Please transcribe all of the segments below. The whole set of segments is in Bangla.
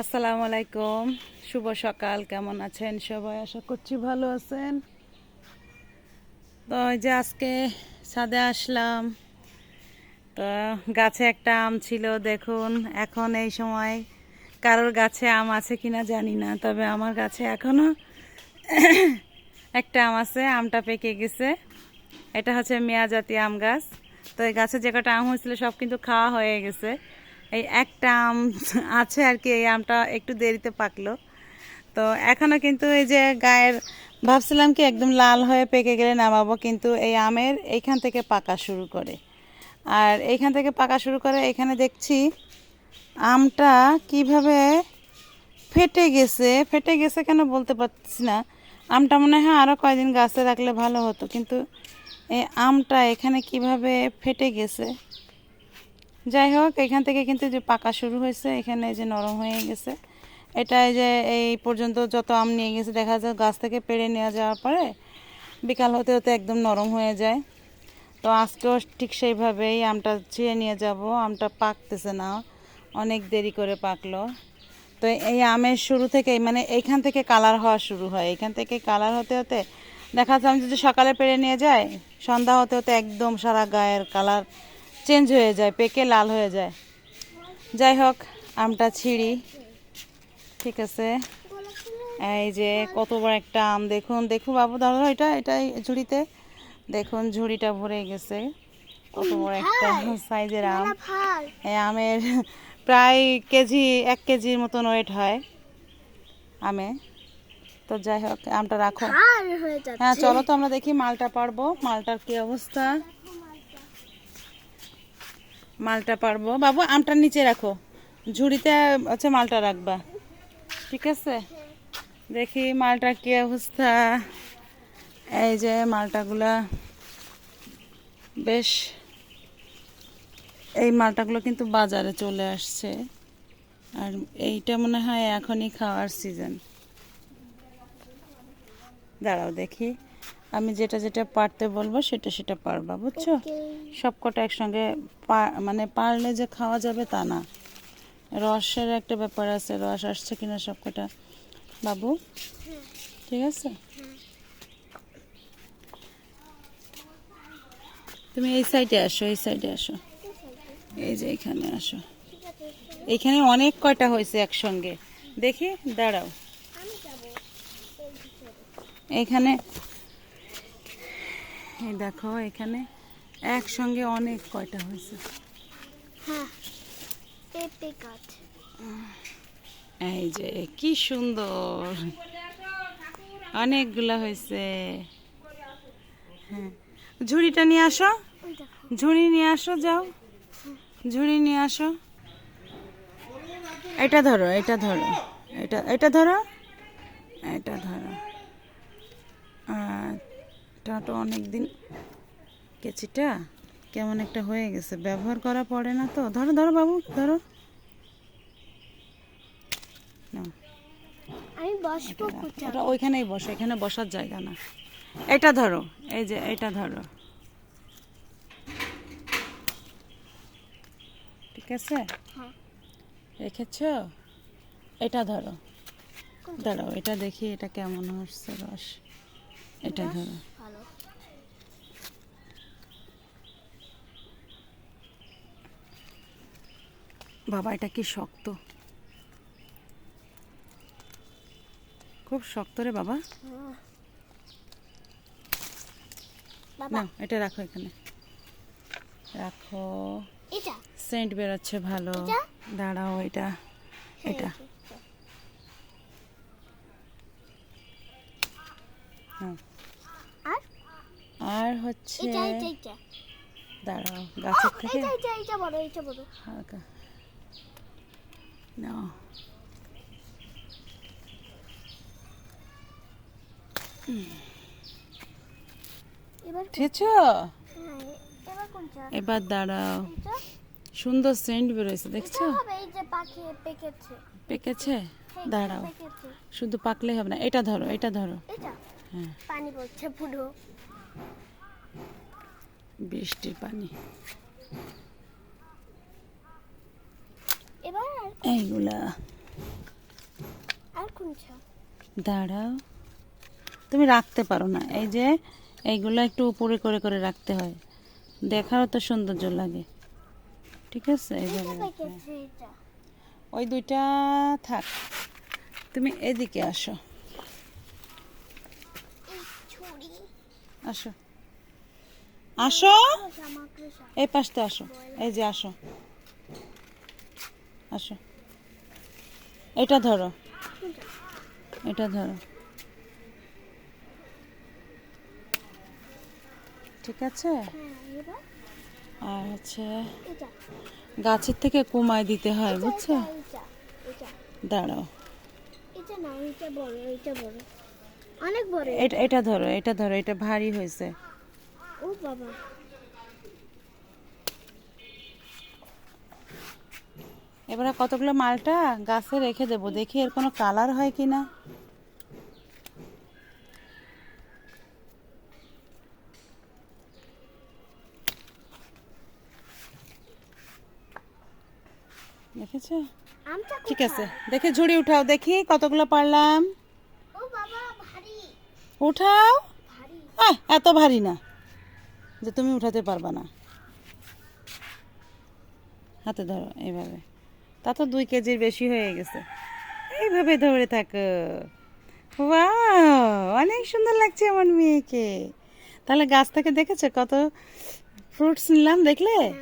আসসালামু আলাইকুম। শুভ সকাল, কেমন আছেন সবাই? আশা করছি ভালো আছেন। তো যে আজকে ছাদে আসলাম। তো গাছে একটা আম ছিল, দেখুন, এখন এই সময় কারোর গাছে আম আছে কিনা জানি না, তবে আমার গাছে এখনও একটা আম আছে, আমটা পেকে গেছে। এটা হচ্ছে মেয়াজাতি আম গাছ। তো এই গাছে যে কটা আম হয়েছিল, সব কিন্তু খাওয়া হয়ে গেছে। এই একটা আম আছে আর কি, এই আমটা একটু দেরিতে পাকলো। তো এখনও কিন্তু এই যে গায়ের, ভাবছিলাম কি একদম লাল হয়ে পেকে গেলে নামাবো, কিন্তু এই আমের এইখান থেকে পাকা শুরু করে। আর এইখান থেকে পাকা শুরু করে এখানে দেখছি আমটা কীভাবে ফেটে গেছে। ফেটে গেছে কেন বলতে পারছি না। আমটা মনে হয় আরও কয়দিন গাছে রাখলে ভালো হতো, কিন্তু এই আমটা এখানে কীভাবে ফেটে গেছে যাই হোক, এখান থেকে কিন্তু যে পাকা শুরু হয়েছে, এখানে যে নরম হয়ে গেছে। এটা যে এই পর্যন্ত যত আম নিয়ে গেছে, দেখা যায় গাছ থেকে পেড়ে নেওয়া যাওয়ার পরে বিকাল হতে হতে একদম নরম হয়ে যায়। তো আজকেও ঠিক সেইভাবেই আমটা ছিঁড়ে নিয়ে যাব, আমটা পাকতেছে না, অনেক দেরি করে পাকলো। তো এই আমের শুরু থেকে মানে এইখান থেকে কালার হওয়া শুরু হয়। এখান থেকে কালার হতে হতে দেখা যাচ্ছে আমি যদি সকালে পেরে নিয়ে যাই, সন্ধ্যা হতে হতে একদম সারা গায়ের কালার চেঞ্জ হয়ে যায় পেকে লাল হয়ে যায়। যাই হোক আমটা ছিঁড়ি। ঠিক আছে। এই যে কত বড় একটা আম দেখুন দেখুন বাবু দাদা এটা এটা এই ঝুড়িতে। দেখুন ঝুড়িটা ভরে গেছে। কত বড় একটা সাইজের আম। এই আমের প্রায় কেজি এক কেজির মতন ওয়েট হয় আমে। তো যাই হোক আমটা রাখো। হ্যাঁ চলো তো আমরা দেখি মালটা পারব। মালটার কি অবস্থা? মালটা পারব। বাবু আমটার নিচে রাখো। ঝুড়িতে হচ্ছে মালটা রাখবা। ঠিক আছে? দেখি মালটার কি অবস্থা। এই যে মালটাগুলা। বেশ। এই মালটাগুলো কিন্তু বাজারে চলে আসছে। আর এইটা মনে হয় এখনই খাওয়ার সিজন। দাঁড়াও দেখি। আমি যেটা যেটা পারতে বলব সেটা সেটা পারবা বুঝছ? সব কটা একসঙ্গে মানে পারলে যে খাওয়া যাবে তা না। রসের একটা ব্যাপার আছে রস আসছে কিনা সব কটা বাবু ঠিক আছে? তুমি এই সাইডে আসো এই সাইডে আসো। এই যে এখানে আসো। এখানে অনেক কয়টা হয়েছে একসঙ্গে? দেখি দাঁড়াও। এখানে এই দেখো এখানে একসঙ্গে অনেক কয়টা হয়েছে? পেঁপে গাছ। এই যে কি সুন্দর। অনেকগুলা হয়েছে। হ্যাঁ ঝুড়িটা নিয়ে আসো। ঝুড়ি নিয়ে আসো যাও। ঝুড়ি নিয়ে আসো। এটা ধরো এটা ধরো। এটা এটা ধরো। এটা ধরো। আর এটা তো অনেক দিন কেচিটা কেমন একটা হয়ে গেছে। ব্যবহার করা পড়ে না তো। ধরো ধরো বাবু ধরো। আমি বসবো ওটা ওইখানেই বসো এখানে বসার জায়গা না। এটা ধরো এই যে এটা ধরো। ঠিক আছে? হ্যাঁ। রেখেছ? এটা ধরো। দাঁড়াও এটা দেখি এটা কেমন হচ্ছে রস। এটা ধরো ভালো বাবা এটা কি শক্ত? খুব শক্ত রে বাবা। না এটা রাখো এখানে। রাখো। সেন্ট বেরোচ্ছে ভালো। দাঁড়াও এটা। এটা। হ্যাঁ। আর? আর হচ্ছে এটা এটা এটা। দাঁড়াও গাছের থেকে। এটা এটা এটা এটা হালকা। এবার ঠিক হ্যাঁ, এবার দাঁড়াও। সুন্দর সেন্ট বেরোয়েছে দেখছ? এটা হবে এই যে পাখি পেকেছে। হ্যাঁ, দাঁড়াও। শুধু পাকলেই হবে না এটা ধরো এটা ধরো। হ্যাঁ। পানি পড়ছে পুরো। বৃষ্টির পানি। এবার এইগুলা। কোনটা দাঁড়াও। তুমি রাখতে পারো না। এই যে এইগুলো একটু উপরে করে করে রাখতে হয়। দেখারও তো সৌন্দর্য লাগে। ঠিক আছে? ওই দুইটা থাক। তুমি এদিকে আসো। আসো। আসো? এই পাশটা আসো। এই যে আসো। আসো। এটা ধরো। এটা ধরো। ঠিক আছে? আর হচ্ছে গাছের থেকে কমায় দিতে হয় বুঝছ? দাঁড়াও। এটা ধরো এটা ধরো এটা ভারী হয়েছে। ও বাবা। এবারে কতগুলো মালটা গাছে রেখে দেবো? দেখি এর কোনো কালার হয় কি না। দেখেছ? ঠিক আছে। দেখে ঝুড়ি উঠাও। দেখি কতগুলো পারলাম। উঠাও। এত ভারী না যে তুমি উঠাতে পারবা না। হাতে ধরো এইভাবে। তা তো দুই কেজির বেশি হয়ে গেছে। এইভাবে ধরে থাকো। ওয়াও অনেক সুন্দর লাগছে আমার মেয়েকে। তাহলে গাছ থেকে দেখেছ কত ফ্রুটস নিলাম দেখলে? হ্যাঁ।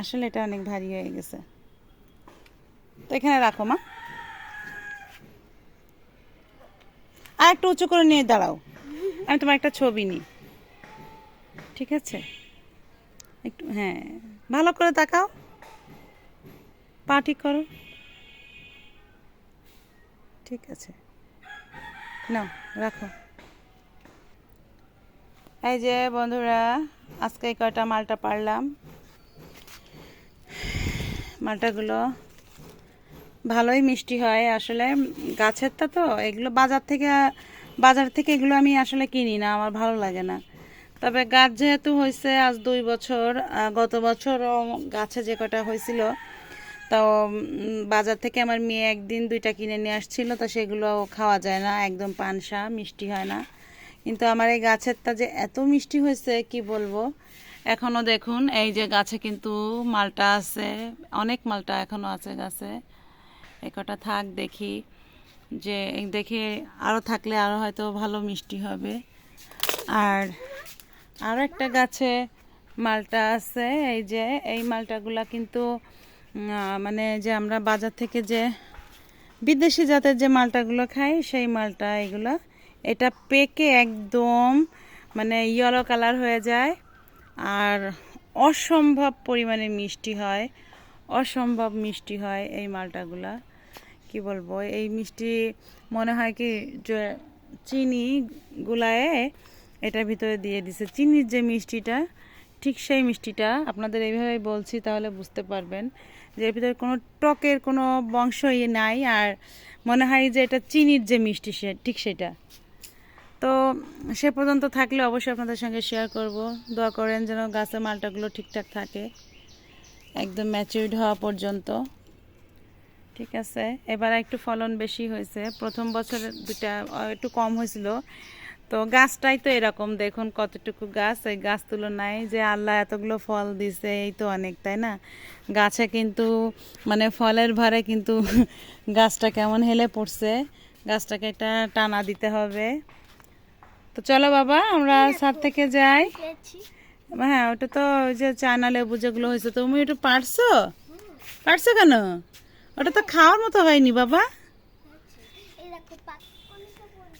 আসলে এটা অনেক ভারী হয়ে গেছে। তো এখানে রাখো মা। আর একটু উঁচু করে নিয়ে দাঁড়াও। আমি তোমার একটা ছবি নিই। ঠিক আছে? একটু হ্যাঁ ভালো করে তাকাও। পা ঠিক করো। ঠিক আছে। নাও, রাখো। এই যে বন্ধুরা, আজকে কয়টা মালটা পারলাম। মালটাগুলো ভালোই মিষ্টি হয় আসলে। গাছেরটা তো, এগুলো বাজার থেকে বাজার থেকে এগুলো আমি আসলে কিনি না, আমার ভালো লাগে না। তবে গাছ যেহেতু হয়েছে আজ দুই বছর গত বছরও গাছে যে কটা হয়েছিল তো বাজার থেকে আমার মেয়ে একদিন দুইটা কিনে নিয়ে আসছিল, তো সেগুলো খাওয়া যায় না, একদম পানসা, মিষ্টি হয় না। কিন্তু আমার এই গাছেরটা যে এত মিষ্টি হয়েছে, কি বলব? এখনও দেখুন, এই যে গাছে কিন্তু মালটা আছে, অনেক মালটা এখনও আছে গাছে। একটা থাক দেখি, যে দেখে আরও থাকলে আরও হয়তো ভালো মিষ্টি হবে। আর আরও একটা গাছে মালটা আছে, এই যে, এই মালটাগুলা কিন্তু মানে যে আমরা বাজার থেকে যে বিদেশি জাতের যে মালটাগুলো খাই, সেই মালটা, এগুলো, এটা পেকে একদম মানে ইয়েলো কালার হয়ে যায়, আর অসম্ভব পরিমাণে মিষ্টি হয়, অসম্ভব মিষ্টি হয় এই মালটাগুলা। কি বলব, এই মিষ্টি মনে হয় কি যে চিনি গুলায়ে এটার ভিতরে দিয়ে দিছে। চিনির যে মিষ্টিটা ঠিক সেই মিষ্টিটা আপনাদের এইভাবেই বলছি, তাহলে বুঝতে পারবেন যে এর ভিতরে কোনো টকের কোনো বংশ ইয়ে নাই, আর মনে হয় যে এটা চিনির যে মিষ্টি সে, ঠিক সেটা। তো সে পর্যন্ত থাকলে অবশ্যই আপনাদের সঙ্গে শেয়ার করব। দোয়া করেন যেন গাছের মালটাগুলো ঠিকঠাক থাকে, একদম ম্যাচিউরড হওয়া পর্যন্ত। ঠিক আছে, এবার একটু ফলন বেশি হয়েছে। প্রথম বছরে দুটা একটু কম হয়েছিল। তো গাছটাই তো এরকম, দেখুন কতটুকু গাছ, এই গাছ তুলনায় যে আল্লাহ এতগুলো ফল দিছে, এই তো অনেক, তাই না? গাছে কিন্তু মানে ফলের ভারে কিন্তু গাছটা কেমন হেলে পড়ছে, গাছটাকে একটা টানা দিতে হবে। তো চলো বাবা, আমরা ছাদ থেকে যাই। হ্যাঁ ওটা তো ওই যে চায়না লেবু যেগুলো হয়েছে, তুমি একটু পারছ? পারছ কেন? ওটা তো খাওয়ার মতো হয়নি বাবা এই দেখো পাক অনেকটা বড়।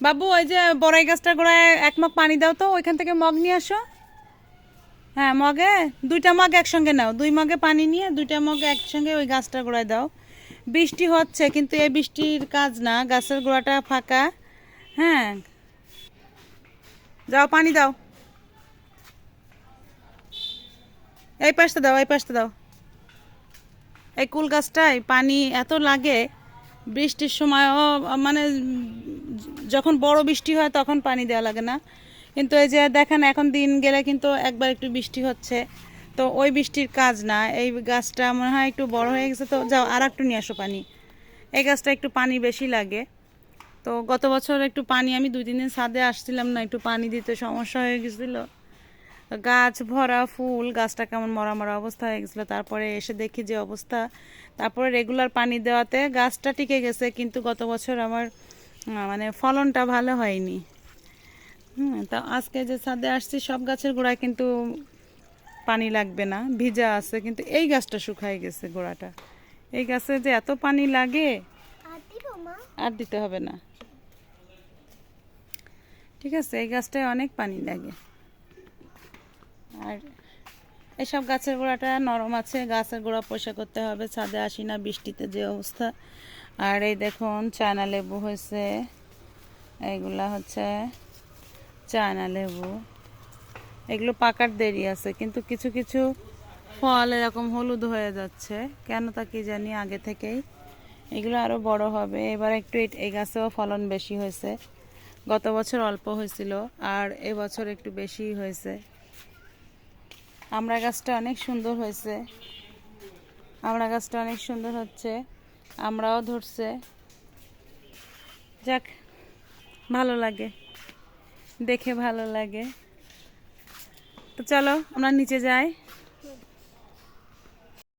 বাবু, ওই যে বড়াই গাছটার গোড়ায় এক মগ পানি দাও তো, ওইখান থেকে মগ নিয়ে আসো। হ্যাঁ মগে? দুইটা মগ একসঙ্গে নাও। দুই মগে পানি নিয়ে দুইটা মগ একসঙ্গে ওই গাছটার গোড়ায় দাও। বৃষ্টি হচ্ছে, কিন্তু এই বৃষ্টির কাজ না, গাছের গোড়াটা ফাঁকা। হ্যাঁ। যাও, পানি দাও। এই পাশটা দাও, এই পাশটা দাও। এই কুল গাছটায় পানি এত লাগে বৃষ্টির সময়ও মানে যখন বড় বৃষ্টি হয় তখন পানি দেওয়া লাগে না। কিন্তু এই যে দেখেন এখন দিন গেলে কিন্তু একবার একটু বৃষ্টি হচ্ছে। তো ওই বৃষ্টির কাজ না, এই গাছটা মনে হয় একটু বড় হয়ে গেছে তো যাও আর একটু নিয়ে আসো পানি। এই গাছটা একটু পানি বেশি লাগে। তো গত বছর একটু পানি আমি দুই তিন দিন ছাদে আসছিলাম না, একটু পানি দিতে সমস্যা হয়ে গেছিল। গাছ ভরা ফুল গাছটা কেমন মরা মরা অবস্থা হয়ে গেছিল। তারপরে এসে দেখি যে অবস্থা। তারপরে রেগুলার পানি দেওয়াতে গাছটা টিকে গেছে কিন্তু গত বছর আমার মানে ফলনটা ভালো হয়নি। হুম তা আজকে যে ছাদে আসছি সব গাছের গোড়ায় কিন্তু পানি লাগবে না ভিজা আছে কিন্তু এই গাছটা শুকায় গেছে গোড়াটা। এই গাছে যে এত পানি লাগে আর দিতে হবে না। ঠিক আছে এই গাছটায় অনেক পানি লাগে। এসব গাছের গোড়াটা নরম আছে, গাছের গোড়া পয়সা করতে হবে, ছাদে আসি না, বৃষ্টিতে যে অবস্থা। আর এই দেখুন, চায়না লেবু হয়েছে। এইগুলা হচ্ছে চায়না লেবু। এগুলো পাকার দেরি আছে, কিন্তু কিছু কিছু ফল এরকম হলুদ হয়ে যাচ্ছে। কেন তা কি জানি আগে থেকেই। এগুলো আরও বড় হবে। এবার একটু এই গাছেও ফলন বেশি হয়েছে। গত বছর অল্প হয়েছিল, আর এবছর একটু বেশি হয়েছে। আমরা গাছটা অনেক সুন্দর হয়েছে। আমরা গাছটা অনেক সুন্দর হচ্ছে। আমরাও ধরছে। যাক, ভালো লাগে। দেখে ভালো লাগে। তো চলো, আমরা নিচে যাই।